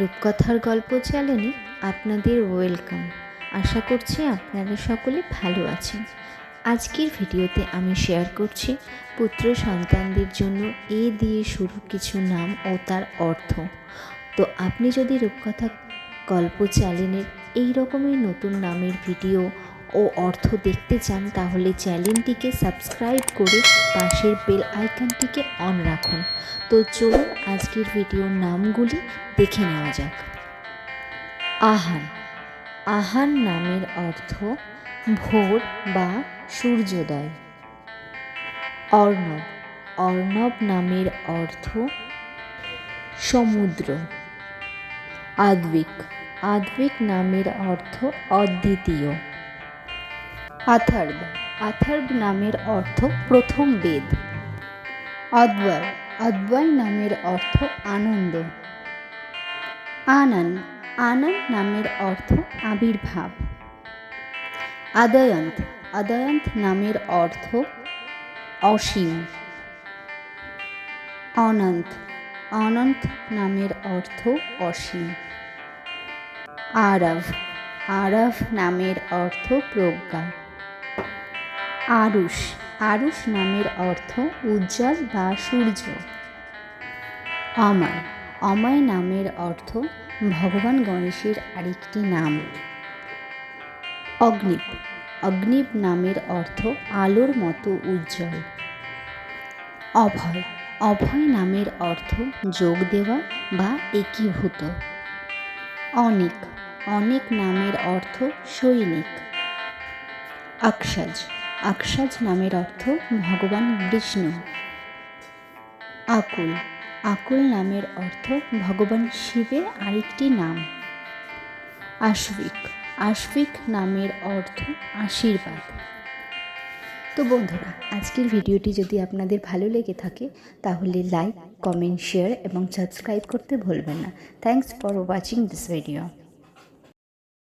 রূপকথার গল্প চ্যানেলে আপনাদের ওয়েলকাম। আশা করছি আপনারা সকলে ভালো আছেন। আজকের ভিডিওতে আমি শেয়ার করছি পুত্র সন্তানদের জন্য এ দিয়ে শুরু কিছু নাম ও তার অর্থ। তো আপনি যদি রূপকথা গল্প চ্যানেলের এই রকমের নতুন নামের ভিডিও ও অর্থ দেখতে চান, তাহলে চ্যানেলটিকে সাবস্ক্রাইব করে পাশের বেল আইকনটিকে অন রাখুন। তো চলুন আজকের ভিডিওর নামগুলি দেখে নেওয়া যাক। আহান। আহান নামের অর্থ ভোর বা সূর্যোদয়। অর্ণব। অর্ণব নামের অর্থ সমুদ্র। আদ্বিক। আদ্বিক নামের অর্থ অদ্বিতীয়। আথার্ব। আথার্ব নামের অর্থ প্রথম বেদ। অদ্বয়। অদ্বয় নামের অর্থ আনন্দ। আনন। আনন নামের অর্থ আবির্ভাব। আদয়ন্ত আদয়ন্ত নামের অর্থ অসীম। অনন্ত। অনন্ত নামের অর্থ অসীম। আরব আরব নামের অর্থ প্রজ্ঞা। আরুষ। আরুষ নামের অর্থ উজ্জ্বল বা সূর্য। অময়। অময় নামের অর্থ ভগবান গণেশের আরেকটি নাম। অগ্নিপ। অগ্নিপ নামের অর্থ আলোর মতো উজ্জ্বল। অভয়। অভয় নামের অর্থ যোগ দেওয়া বা একীভূত। অনেক। অনেক নামের অর্থ সৈনিক। আকসাজ আকসাজ নামের অর্থ ভগবান বিষ্ণু। আকুল। আকুল নামের অর্থ ভগবান শিবের আরেকটি নাম। আশবিক। আশবিক নামের অর্থ আশীর্বাদ। তো বন্ধুরা, আজকের ভিডিওটি যদি আপনাদের ভালো লেগে থাকে, তাহলে লাইক, কমেন্ট, শেয়ার এবং সাবস্ক্রাইব করতে ভুলবেন না। Thanks for watching this video.